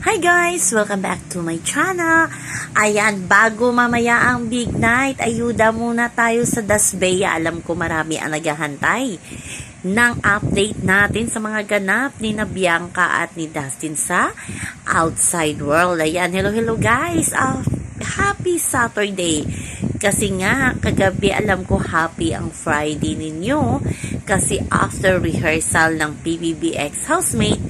Hi guys! Welcome back to my channel. Ayan, bago mamaya ang big night, ayuda muna tayo sa Dasbeya. Alam ko marami ang naghahantay ng update natin sa mga ganap ni na Bianca at ni Dustin sa outside world. Ayan, hello hello guys! Uh, happy Saturday! Kasi nga, kagabi alam ko happy ang Friday ninyo. Kasi after rehearsal ng PBBX housemate,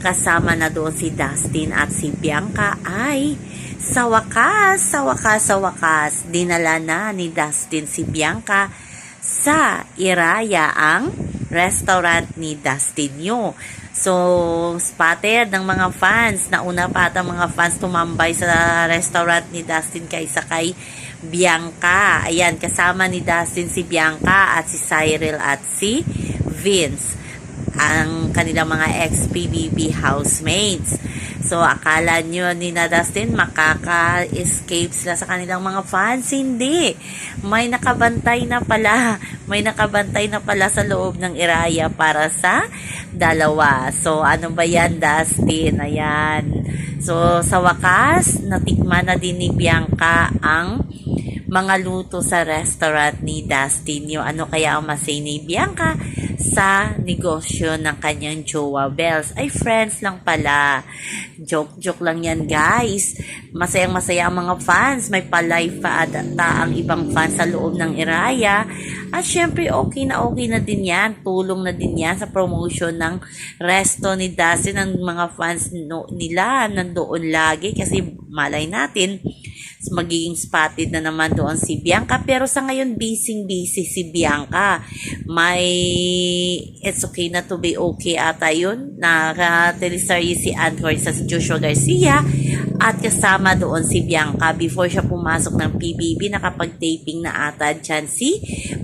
kasama na doon si Dustin at si Bianca ay sa wakas, sa wakas, sa wakas, dinala na ni Dustin si Bianca sa Iraya ang restaurant ni Dustin Yu. So, spotted ng mga fans. Nauna pa ata mga fans tumambay sa restaurant ni Dustin kaysa kay Bianca. Ayan, kasama ni Dustin si Bianca at si Cyril at si Vince ang kanilang mga ex-PBB housemates. So, akala nyo ni na Dustin makaka-escape sila sa kanilang mga fans? Hindi. May nakabantay na pala. May nakabantay na pala sa loob ng Iraya para sa dalawa. So, ano ba yan, Dustin? Ayan. So, sa wakas, natikman na din ni Bianca ang mga luto sa restaurant ni Dustin. Yung ano kaya ang masay ni Bianca sa negosyo ng kanyang jowa Bells. Ay, friends lang pala. Joke-joke lang yan, guys. Masayang masaya ang mga fans. May pa-live pa ata ang ibang fans sa loob ng Iraya. At syempre, okay na okay na din yan. Tulong na din yan sa promotion ng resto ni Dustin. Ang mga fans no, nila nandoon lagi kasi malay natin magiging spotted na naman doon si Bianca. Pero sa ngayon, busy-busy si Bianca. May it's okay na to be okay ata yun. Naka-teleserye si Anchor sa si Joshua Garcia at kasama doon si Bianca before siya pumasok ng PBB nakapag-taping na ata dyan si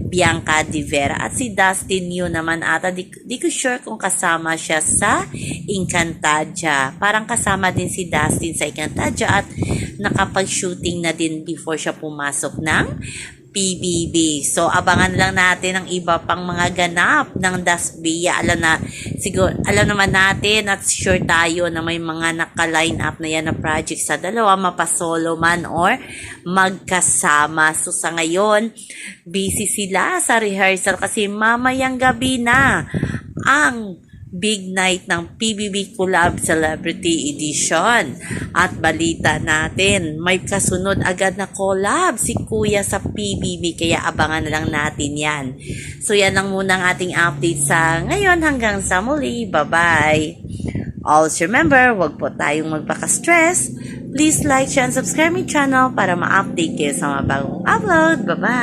Bianca Di Vera at si Dustin Yu naman ata di, di ko sure kung kasama siya sa Encantadia parang kasama din si Dustin sa Encantadia at nakapag-shooting na din before siya pumasok ng PBB. So, abangan lang natin ang iba pang mga ganap ng Dasbia. Alam na, siguro, alam naman natin at sure tayo na may mga naka-line up na yan na project sa dalawa, mapasolo man or magkasama. So, sa ngayon, busy sila sa rehearsal kasi mamayang gabi na ang big night ng PBB Collab Celebrity Edition. At balita natin, may kasunod agad na collab si Kuya sa PBB kaya abangan na lang natin yan. So yan lang muna ang ating update sa ngayon hanggang sa muli. Bye-bye! Also remember, wag po tayong magpaka-stress. Please like, share, and subscribe my channel para ma-update kayo sa mga bagong upload. Bye-bye!